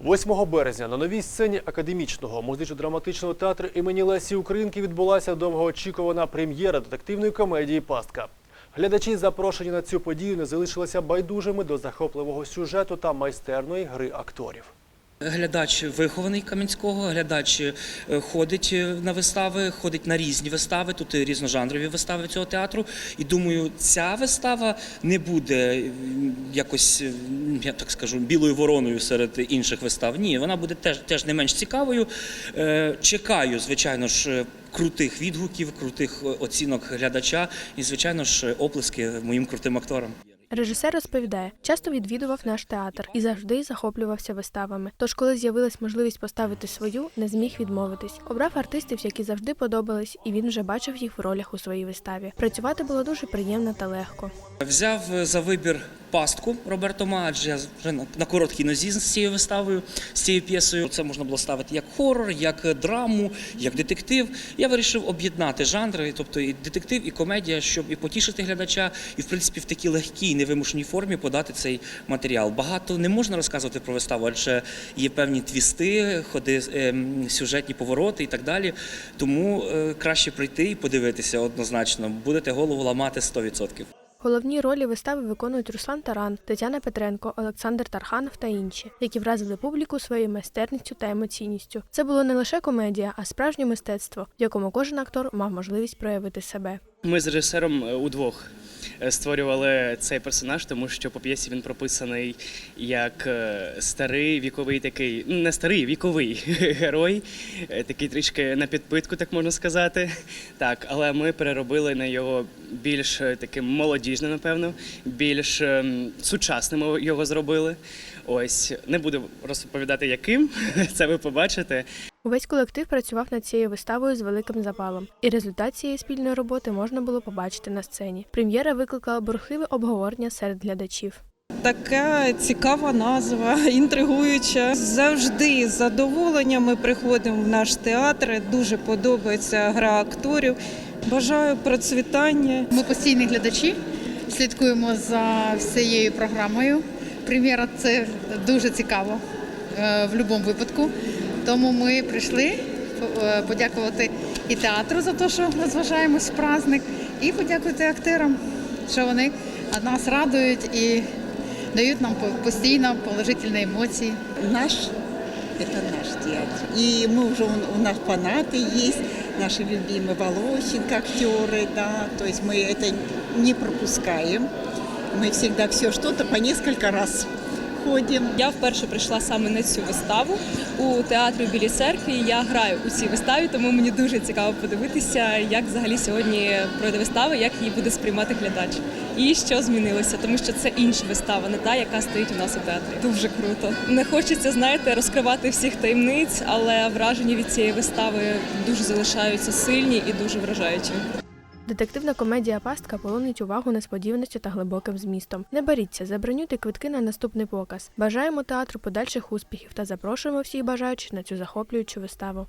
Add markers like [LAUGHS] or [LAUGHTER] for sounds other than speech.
8 березня на новій сцені академічного музично-драматичного театру імені Лесі Українки відбулася довгоочікувана прем'єра детективної комедії Пастка. Глядачі, запрошені на цю подію, не залишилися байдужими до захопливого сюжету та майстерної гри акторів. Глядач вихований Кам'янського, глядач е, ходить е, на вистави, ходить на різні вистави. Тут різножанрові вистави цього театру. І думаю, ця вистава не буде якось, е, я так скажу, білою вороною серед інших вистав. Ні, вона буде теж, теж не менш цікавою. Е, Чекаю, звичайно ж. Крутих відгуків, крутих е, оцінок глядача і, звичайно ж, оплески моїм крутим акторам. Режисер розповідає, часто відвідував наш театр і завжди захоплювався виставами. Тож, коли з'явилась можливість поставити свою, не зміг відмовитись. Обрав артистів, які завжди подобались, і він вже бачив їх в ролях у своїй виставі. Працювати було дуже приємно та легко. Взяв е, за вибір пастку Роберто Ма, адже я на короткій нозі з цією виставою, з цією п'єсою. Це можна було ставити як хорор, як е, драму, як детектив. Я вирішив об'єднати жанри, тобто і детектив, і комедія, щоб і потішити глядача, і в принципі в такій легкій, невимушеній формі подати цей матеріал. Багато не можна розказувати про виставу, адже є певні твісти, ходи, ем, сюжетні повороти і так далі. Тому е, краще прийти і подивитися однозначно. Будете голову ламати 100%. Головні ролі вистави виконують Руслан Таран, Тетяна Петренко, Олександр Тарханов та інші, які вразили публіку своєю майстерністю та емоційністю. Це було не лише комедія, а справжнє мистецтво, в якому кожен актор мав можливість проявити себе. Ми з режисером е, удвох е, створювали цей персонаж, тому що по п'єсі він прописаний як е, старий віковий такий, ну не старий, віковий [LAUGHS] герой, такий трішки на підпитку, так можна сказати. Так, але ми переробили на його більш таким молодіжним, напевно, більш ем, сучасним його зробили. Ось не буду розповідати, яким [LAUGHS] це ви побачите. Увесь колектив працював над цією виставою з великим запалом, і результат цієї спільної роботи можна було побачити на сцені. Прем'єра викликала бурхливе обговорення серед глядачів. Така цікава назва, інтригуюча. Завжди з задоволенням ми приходимо в наш театр. Дуже подобається гра акторів. Бажаю процвітання. Ми постійні глядачі, слідкуємо за всією програмою. Прем'єра це дуже цікаво е, в будь-якому випадку. Тому ми прийшли е, подякувати і театру за те, що розважаємось в праздник, і подякувати акторам, що вони нас радують і дають нам по- постійно положительні емоції. Наш это наш театр. И мы уже у у нас фанаты есть, наши любимые Волощенко, актеры, да, то есть мы это не пропускаем. Мы всегда все что-то по несколько раз ходим. Я вперше прийшла саме на цю виставу у театрі Білій церкві. Я граю у цій виставі, тому мені дуже цікаво подивитися, як взагалі сьогодні пройде вистава, як її буде сприймати глядач. І що змінилося, тому що це інша вистава, не та, яка стоїть у нас у театрі. Дуже круто. Не хочеться, знаєте, розкривати всіх таємниць, але враження від цієї вистави дуже залишаються сильні і дуже вражаючі. Детективна комедія Пастка полонить увагу несподіваністю та глибоким змістом. Не боріться, забронюйте квитки на наступний показ. Бажаємо театру подальших успіхів та запрошуємо всіх бажаючих на цю захоплюючу виставу.